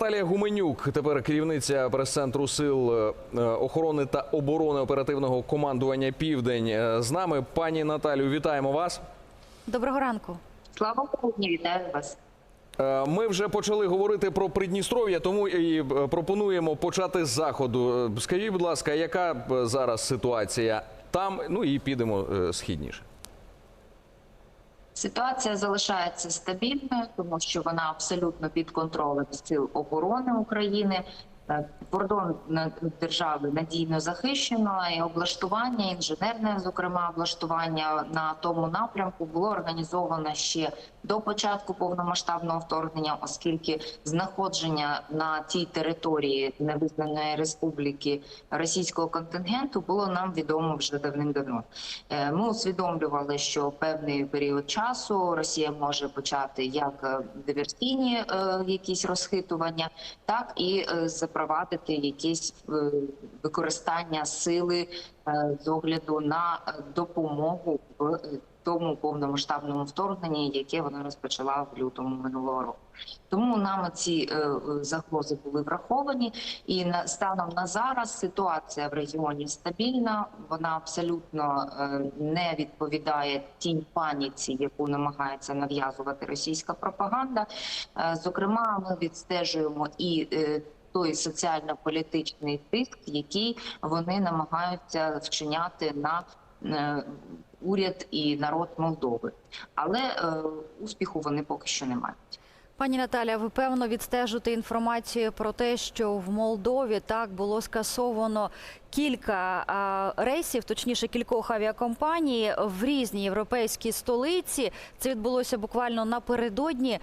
Наталія Гуменюк, тепер керівниця прес-центру сил е, охорони та оборони оперативного командування Південь. Е, З нами пані Наталю, вітаємо вас. Доброго ранку. Слава Україні, вітаю вас. Е, Ми вже почали говорити про Придністров'я, тому і пропонуємо почати з заходу. Скажіть, будь ласка, яка зараз ситуація там? Ну і підемо східніше. Ситуація залишається стабільною, тому що вона абсолютно під контролем сил оборони України. Е, Кордон держави надійно захищено, і облаштування, інженерне, зокрема, облаштування на тому напрямку було організовано ще до початку повномасштабного вторгнення, оскільки знаходження на тій території невизнаної республіки російського контингенту було нам відомо вже давним-давно. Е, Ми усвідомлювали, що певний період часу Росія може почати як е, диверсійні е, якісь розхитування, так і запровадити якісь використання сили з огляду на допомогу в тому повномасштабному вторгненні, яке вона розпочала в лютому минулого року. Тому нами ці е, е, загрози були враховані, і станом на зараз ситуація в регіоні стабільна. Вона абсолютно е, не відповідає тій паніці, яку намагається нав'язувати російська пропаганда. Зокрема, ми відстежуємо і той соціально-політичний тиск, який вони намагаються вчиняти на уряд і народ Молдови, але е, успіху вони поки що не мають. Пані Наталя, ви певно відстежите інформацію про те, що в Молдові так було скасовано кілька рейсів, точніше кількох авіакомпаній в різні європейські столиці. Це відбулося буквально напередодні.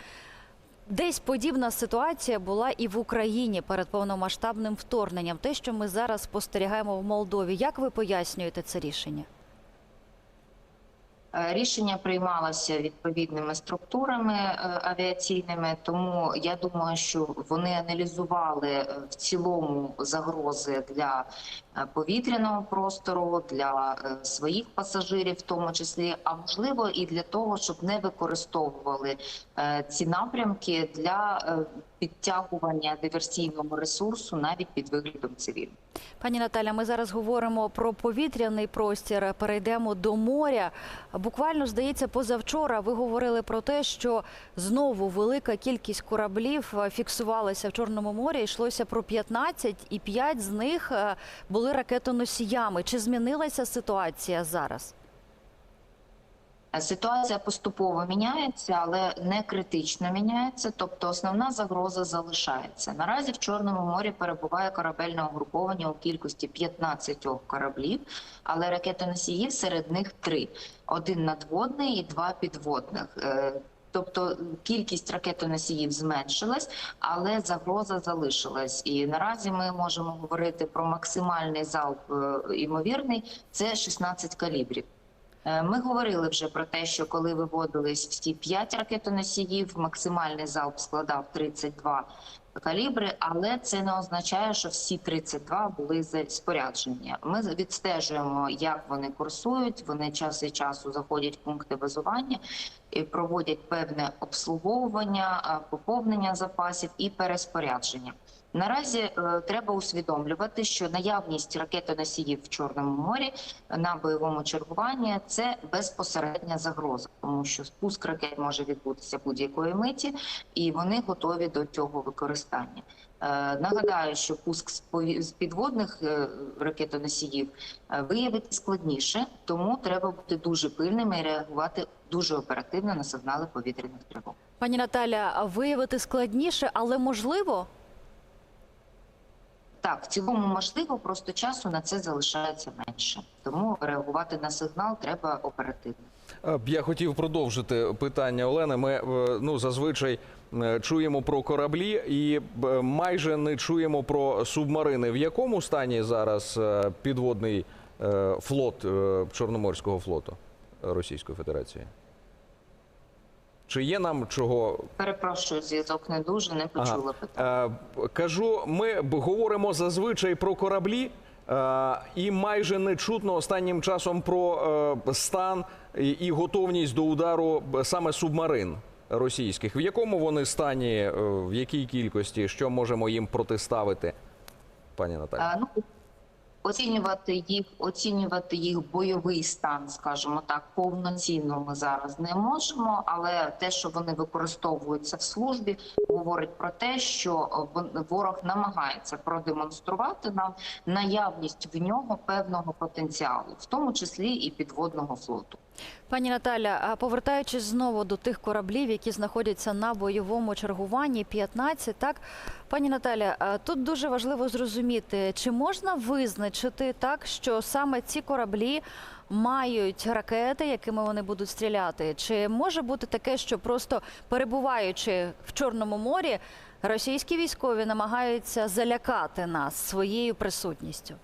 Десь подібна ситуація була і в Україні перед повномасштабним вторгненням. Те, що ми зараз спостерігаємо в Молдові. Як ви пояснюєте це рішення? Е, Рішення приймалося відповідними структурами е, авіаційними, тому я думаю, що вони аналізували е, в цілому загрози для повітряного простору, для своїх пасажирів, в тому числі, а можливо і для того, щоб не використовували ці напрямки для підтягування диверсійного ресурсу навіть під виглядом цивільних. Пані Наталя, ми зараз говоримо про повітряний простір. Перейдемо до моря. Буквально здається, позавчора ви говорили про те, що знову велика кількість кораблів е, фіксувалася в Чорному морі. Йшлося про 15, і 5 з них е, були ракетоносіями. Чи змінилася ситуація зараз? Ситуація поступово міняється, але не критично міняється. Тобто, основна загроза залишається. Наразі в Чорному морі перебуває корабельне угруповання у кількості 15 кораблів, але ракетоносіїв серед них три: один надводний і два підводних. Е, Тобто кількість ракетоносіїв зменшилась, але загроза залишилась. І наразі ми можемо говорити про максимальний залп е, імовірний це 16 калібрів. Е, Ми говорили вже про те, що коли виводились всі 5 ракетоносіїв, максимальний залп складав 32 калібри, але це не означає, що всі 32 були споряджені. Ми відстежуємо, як вони курсують. Вони час від часу заходять в пункти базування і проводять певне обслуговування, поповнення запасів і переспорядження. Наразі е, треба усвідомлювати, що наявність ракетоносіїв в Чорному морі на бойовому чергуванні це безпосередня загроза, тому що спуск ракет може відбутися будь-якої миті, і вони готові до цього використання. Е, Нагадаю, що пуск з підводних е, ракетоносіїв виявити складніше, тому треба бути дуже пильними і реагувати дуже оперативно на сигнали повітряних тривог. Пані Наталя, виявити складніше, але можливо? Так, в цілому можливо, просто часу на це залишається менше. Тому реагувати на сигнал треба оперативно. Е, Я хотів продовжити питання Олени. Ми е, ну зазвичай е, чуємо про кораблі і майже не чуємо про субмарини. В якому стані зараз підводний флот Чорноморського флоту Російської Федерації? Чи є нам чого Перепрошую, зв'язок не дуже не почула питання. Е, Кажу, ми говоримо зазвичай про кораблі, е, і майже не чутно останнім часом про е, стан і готовність до удару саме субмарин. російських. В якому вони стані, в якій кількості, що можемо їм протиставити, пані Наталі? Оцінювати їх, оцінювати їх бойовий стан, скажімо так, повноцінно ми зараз не можемо. Але те, що вони використовуються в службі, говорить про те, що ворог намагається продемонструвати нам наявність в нього певного потенціалу, в тому числі і підводного флоту. Пані Наталя, повертаючись знову до тих кораблів, які знаходяться на бойовому чергуванні, 15, так пані Наталя, тут дуже важливо зрозуміти, чи можна визначити так, що саме ці кораблі мають ракети, якими вони будуть стріляти? Чи може бути таке, що просто перебуваючи в Чорному морі, російські військові намагаються залякати нас своєю присутністю?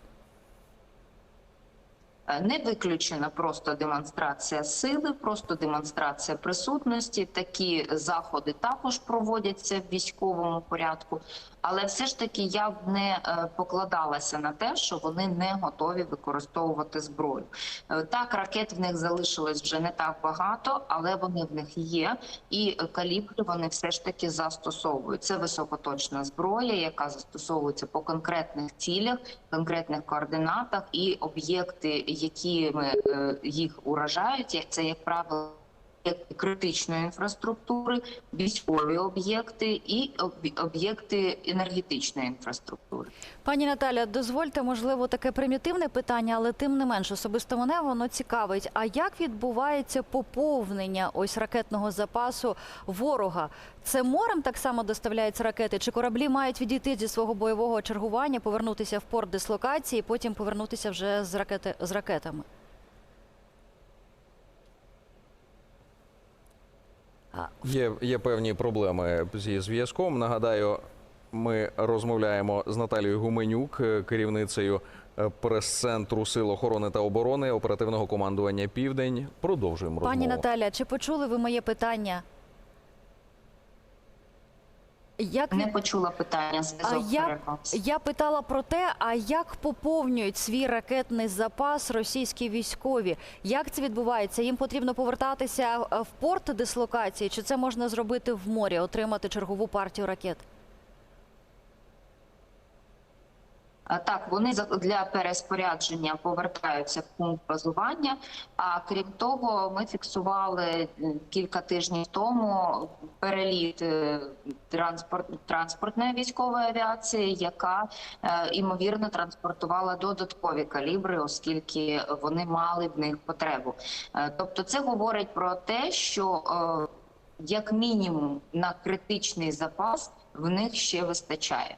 Е, Не виключена просто демонстрація сили, просто демонстрація присутності. Такі заходи також проводяться в військовому порядку. Але все ж таки я б не е, покладалася на те, що вони не готові використовувати зброю. Е, Так, ракет в них залишилось вже не так багато, але вони в них є, і калібри вони все ж таки застосовують. Це високоточна зброя, яка застосовується по конкретних цілях, конкретних координатах, і об'єкти, якими е, їх уражають, це як правило. Критичної інфраструктури, військові об'єкти і об'єкти енергетичної інфраструктури. Пані Наталя, дозвольте, можливо, таке примітивне питання, але тим не менш особисто мене воно цікавить. А як відбувається поповнення ось ракетного запасу ворога? Це морем так само доставляються ракети? Чи кораблі мають відійти зі свого бойового чергування, повернутися в порт дислокації, потім повернутися вже з ракети з ракетами? Є, є певні проблеми зі зв'язком. Нагадаю, ми розмовляємо з Наталією Гуменюк, е, керівницею е, прес-центру Сил охорони та оборони оперативного командування Південь. Продовжуємо розмову. Пані Наталя, чи почули ви моє питання? Як Не почула питання зв'язок я, я питала про те, а як поповнюють свій ракетний запас російські військові? Як це відбувається? Їм потрібно повертатися е, в порт дислокації, чи це можна зробити в морі, отримати чергову партію ракет? А, Так, вони для переспорядження повертаються в пункт базування. А крім того, ми фіксували кілька тижнів тому переліт е, транспорт транспортної військової авіації, яка е, імовірно транспортувала додаткові калібри, оскільки вони мали в них потребу. Е, Тобто, це говорить про те, що е, як мінімум на критичний запас в них ще вистачає.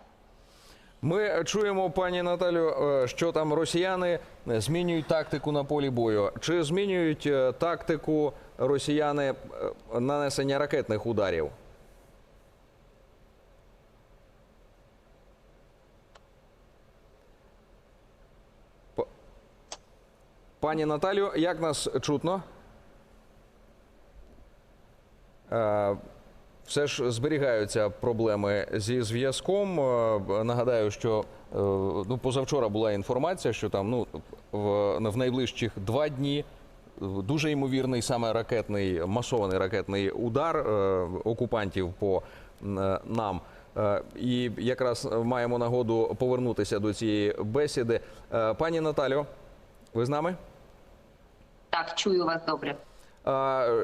Ми чуємо, пані Наталю, е, що там росіяни змінюють тактику на полі бою. Чи змінюють е, тактику росіяни е, нанесення ракетних ударів? Пані Наталю, як нас чутно? Все ж зберігаються проблеми зі зв'язком. Е, Нагадаю, що е, ну позавчора була інформація, що там ну в, в найближчих два дні е, дуже ймовірний саме ракетний масований ракетний удар окупантів по нам. І якраз маємо нагоду повернутися до цієї бесіди. Пані Наталю, ви з нами? Так, чую вас добре.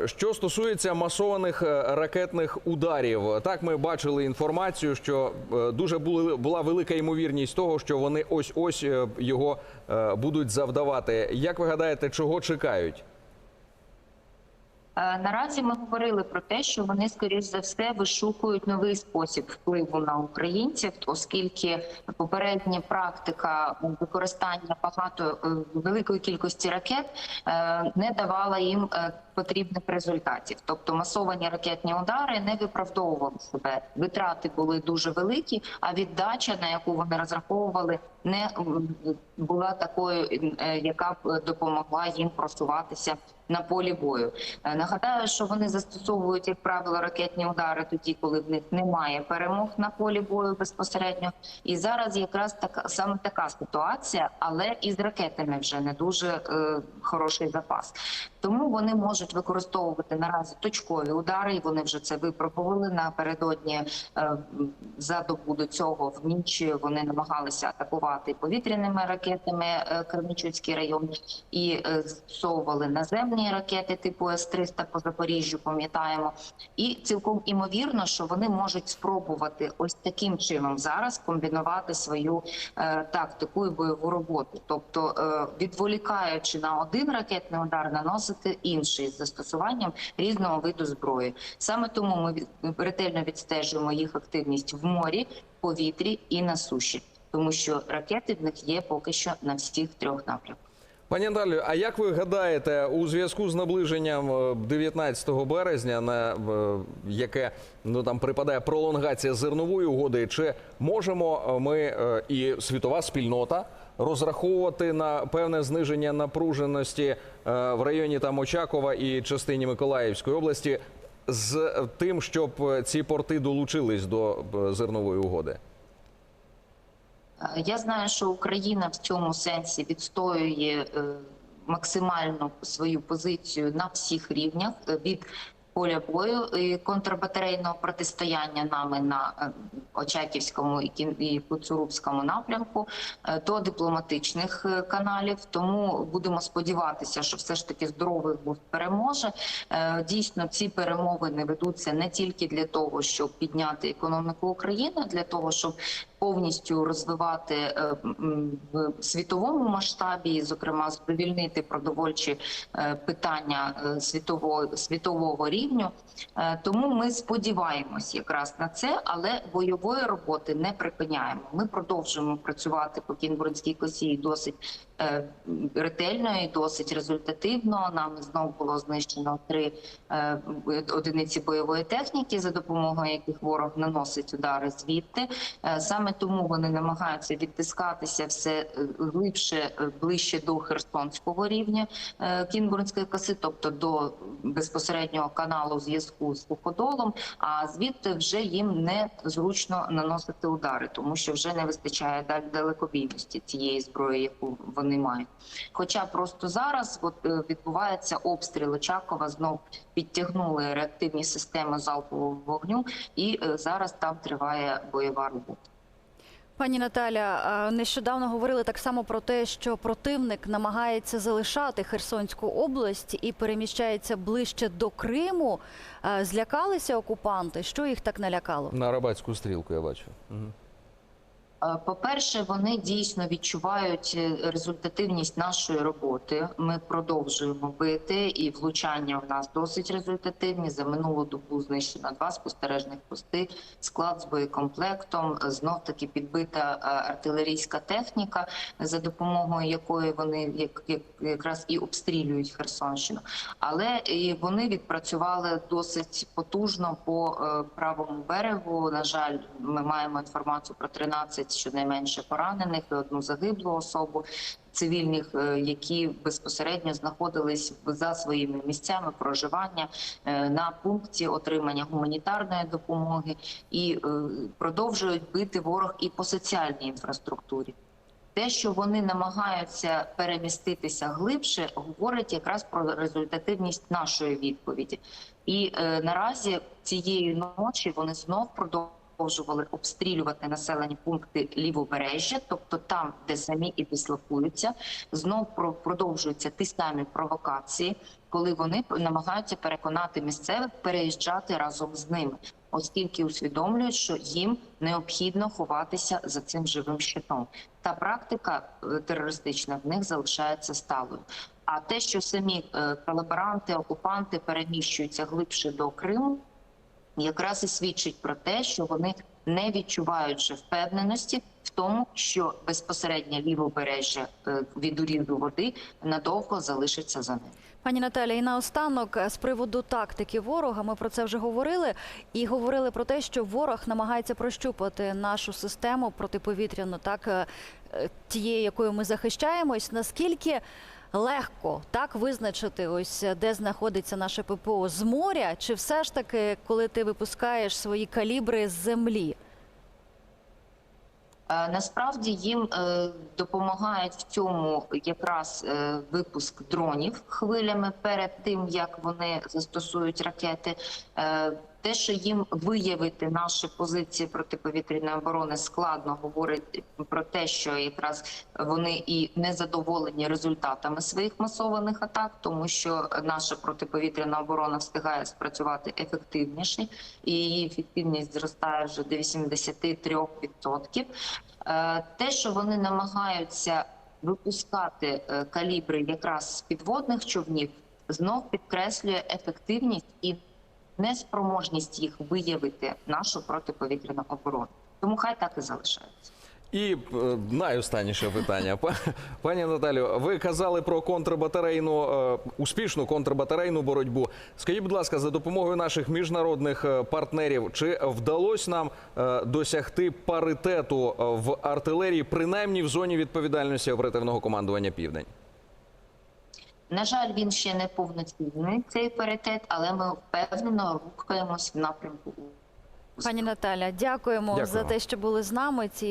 Що стосується масованих е, ракетних ударів, так ми бачили інформацію, що е, дуже була велика ймовірність того, що вони ось ось його е, будуть завдавати. Як ви гадаєте, чого чекають? Наразі ми говорили про те, що вони скоріш за все вишукують новий спосіб впливу на українців, оскільки попередня практика використання багато великої кількості ракет не давала їм потрібних результатів. Тобто масовані ракетні удари не виправдовували себе. Витрати були дуже великі, а віддача, на яку вони розраховували, не була такою, е, яка б допомогла їм просуватися на полі бою. Е, Нагадаю, що вони застосовують, як правило, ракетні удари тоді, коли в них немає перемог на полі бою безпосередньо. І зараз якраз така саме така ситуація, але із ракетами вже не дуже е, хороший запас. Тому вони можуть використовувати наразі точкові удари, і вони вже це випробували напередодні е, за добу до цього в ніч вони намагалися атакувати повітряними ракетами е, Кременчуцький район і е, застосовували наземні ракети типу С-300 по Запоріжжю. Пам'ятаємо, і цілком імовірно, що вони можуть спробувати ось таким чином зараз комбінувати свою тактику і бойову роботу, тобто відволікаючи на один ракетний удар, наносити інший з застосуванням різного виду зброї. Саме тому ми ретельно відстежуємо їх активність в морі, повітрі і на суші, тому що ракети в них є поки що на всіх трьох напрямках. Пані Наталю, а як ви гадаєте, у зв'язку з наближенням е, 19 березня, на е, яке ну там припадає пролонгація зернової угоди, чи можемо е, ми е, і світова спільнота розраховувати на певне зниження напруженості е, в районі там Очакова і частині Миколаївської області з тим, щоб е, ці порти долучились до е, зернової угоди? Я знаю, що Україна в цьому сенсі відстоює максимально свою позицію на всіх рівнях від поля бою і контрбатарейного протистояння нами на е, Очаківському і Куцурубському напрямку е, до дипломатичних е, каналів. Тому будемо сподіватися, що все ж таки здоровий глузд переможе. Е, Дійсно, ці перемовини ведуться не тільки для того, щоб підняти економіку України, для того, щоб повністю розвивати е, в світовому масштабі, зокрема, сповільнити продовольчі е, питання е, світового світового рівню. Тому ми сподіваємось якраз на це, але бойової роботи не припиняємо. Ми продовжуємо працювати по Кінбурнській косі досить ретельно і досить результативно. Нами знову було знищено три е, одиниці бойової техніки, за допомогою яких ворог наносить удари звідти. Е, Саме тому вони намагаються відтискатися все е, глибше, е, ближче до Херсонського рівня е, Кінбурнської коси, тобто до безпосереднього каналу зв'язку з суходолом. А звідти вже їм не зручно наносити удари, тому що вже не вистачає далекобійності цієї зброї, яку вони мають. Хоча просто зараз от, е, відбувається обстріл Очакова, знов підтягнули реактивні системи залпового вогню, і е, зараз там триває бойова робота. Пані Наталя, нещодавно говорили так само про те, що противник намагається залишати Херсонську область і переміщається ближче до Криму. Злякалися окупанти? Що їх так налякало? На Арабатську стрілку я бачу. Мгм. Е, По-перше, вони дійсно відчувають е, результативність нашої роботи. Ми продовжуємо бити, і влучання в нас досить результативні. За минулу добу знищено два спостережних пости, склад з боєкомплектом. Знов таки підбита е, артилерійська техніка, за допомогою якої вони як, як якраз і обстрілюють Херсонщину. Але і вони відпрацювали досить потужно по е, правому берегу. На жаль, ми маємо інформацію про 13 щонайменше поранених і одну загиблу особу. Цивільних, е, які безпосередньо знаходились за своїми місцями проживання е, на пункті отримання гуманітарної допомоги і е, продовжують бити ворог і по соціальній інфраструктурі. Те, що вони намагаються переміститися глибше, говорить якраз про результативність нашої відповіді. І е, наразі цієї ночі вони знов продовжували обстрілювати населені пункти лівобережжя, тобто там, де самі і дислокуються, знов про- продовжуються ті самі провокації, коли вони намагаються переконати місцевих переїжджати разом з ними, оскільки усвідомлюють, що їм необхідно ховатися за цим живим щитом. Та практика е, терористична в них залишається сталою. А те, що самі е, колаборанти, окупанти переміщуються глибше до Криму, якраз і свідчить про те, що вони не відчуваючи впевненості в тому, що безпосередньо лівобережжя е, від урізу води надовго залишиться за ним. Пані Наталя, і наостанок е, з приводу тактики ворога. Ми про це вже говорили і говорили про те, що ворог намагається прощупати нашу систему протиповітряну, так е, тією, якою ми захищаємось. Наскільки легко так визначити, ось е, де знаходиться наше ППО з моря, чи все ж таки, коли ти випускаєш свої калібри з землі? Е, Насправді їм е, допомагають в цьому якраз випуск дронів хвилями перед тим, як вони застосують ракети. Те, що їм виявити наші позиції протиповітряної оборони складно, говорить про те, що якраз вони і не задоволені результатами своїх масованих атак, тому що наша протиповітряна оборона встигає спрацювати ефективніше, і її ефективність зростає вже до 83%. Е, Те, що вони намагаються випускати е, калібри якраз з підводних човнів, знов підкреслює ефективність і неспроможність їх виявити нашу протиповітряну оборону. Тому хай так і залишається. І е, найостанніше питання. Па- Пані Наталю, ви казали про контрбатарейну е, успішну контрбатарейну боротьбу. Скажіть, будь ласка, за допомогою наших міжнародних е, партнерів, чи вдалося нам досягти паритету в артилерії, принаймні в зоні відповідальності оперативного командування Південь? На жаль, він ще не повноцінний цей паритет, але ми впевнено рухаємось в напрямку. Пані Наталя, дякуємо, Дякуємо. за те, що були з нами. Ці